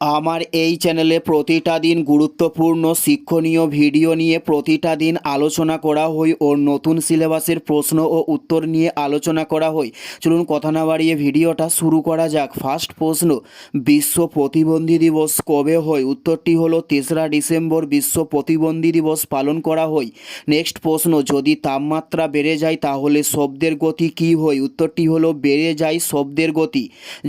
আমার এই চ্যানেলে প্রতিটা দিন গুরুত্বপূর্ণ শিক্ষণীয় ভিডিও নিয়ে প্রতিটা দিন আলোচনা করা হয় ও নতুন সিলেবাসের প্রশ্ন ও উত্তর নিয়ে আলোচনা করা হয় চলুন কথা না বাড়িয়ে ভিডিওটা শুরু করা যাক। ফার্স্ট প্রশ্ন, বিশ্ব প্রতিবন্ধী দিবস কবে হয় উত্তরটি হলো তেসরা ডিসেম্বর, বিশ্ব প্রতিবন্ধী দিবস পালন করা হয় নেক্সট প্রশ্ন, যদি তাপমাত্রা বেড়ে যায় তাহলে শব্দের গতি কী হয় উত্তরটি হলো বেড়ে যায় শব্দের গতি।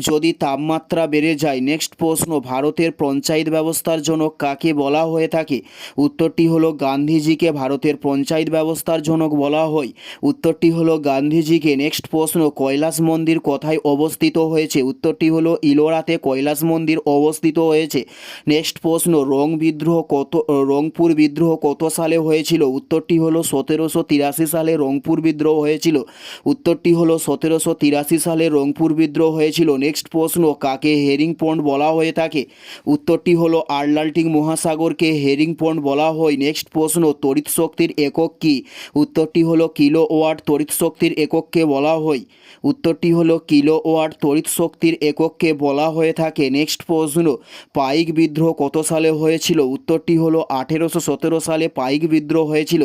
যদি তাপমাত্রা বেড়ে যায় নেক্সট প্রশ্ন ভারতের পঞ্চায়েত ব্যবস্থার জনক কাকে বলা হয়ে থাকে? উত্তরটি হলো গান্ধীজিকে ভারতের পঞ্চায়েত ব্যবস্থার জনক বলা হয়। উত্তরটি হলো গান্ধীজিকে নেক্সট প্রশ্ন, কৈলাস মন্দির কোথায় অবস্থিত হয়েছে? উত্তরটি হলো ইলোরাতে কৈলাস মন্দির অবস্থিত হয়েছে। নেক্সট প্রশ্ন, রং বিদ্রোহ কত, রংপুর বিদ্রোহ কত সালে হয়েছিল? উত্তরটি হলো সতেরোশো তিরাশি সালে রংপুর বিদ্রোহ হয়েছিল। উত্তরটি হলো সতেরোশো তিরাশি সালে রংপুর বিদ্রোহ হয়েছিল। নেক্সট প্রশ্ন, কাকে হেরিং পন্ড বলা হয়ে থাকে? উত্তরটি হলো আটলান্টিক মহাসাগরকে হেরিং পন্ড বলা হয়। নেক্সট প্রশ্ন, তড়িৎ শক্তির একক কী? উত্তরটি হলো কিলো ওয়াট তড়িৎ শক্তির একককে বলা হয়। উত্তরটি হলো কিলো ওয়াট তড়িৎ শক্তির একককে বলা হয়ে থাকে। নেক্সট প্রশ্ন, পাইক বিদ্রোহ কত সালে হয়েছিল? উত্তরটি হলো আঠেরোশো সতেরো সালে পাইক বিদ্রোহ হয়েছিল।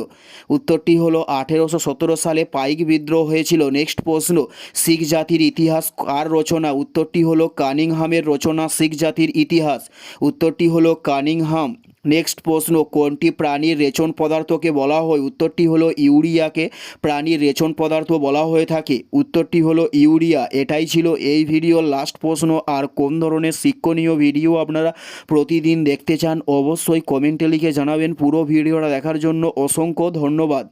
উত্তরটি হলো আঠেরোশো সতেরো সালে পাইক বিদ্রোহ হয়েছিল। নেক্সট প্রশ্ন, শিখ জাতির ইতিহাস কার রচনা? উত্তরটি হলো কানিংহামের রচনা শিখ জাতির ইতিহাস। উত্তরটি হলো কানিংহাম। নেক্সট প্রশ্ন, কোনটি প্রাণীর রেচন পদার্থকে বলা হয়? উত্তরটি হলো ইউরিয়াকে প্রাণীর রেচন পদার্থ বলা হয়ে থাকে। উত্তরটি হলো ইউরিয়া। এটাই ছিল এই ভিডিওর লাস্ট প্রশ্ন। আর কোন ধরনের শিক্ষণীয় ভিডিও আপনারা প্রতিদিন দেখতে চান, অবশ্যই কমেন্টে লিখে জানাবেন। পুরো ভিডিওটা দেখার জন্য অসংখ্য ধন্যবাদ।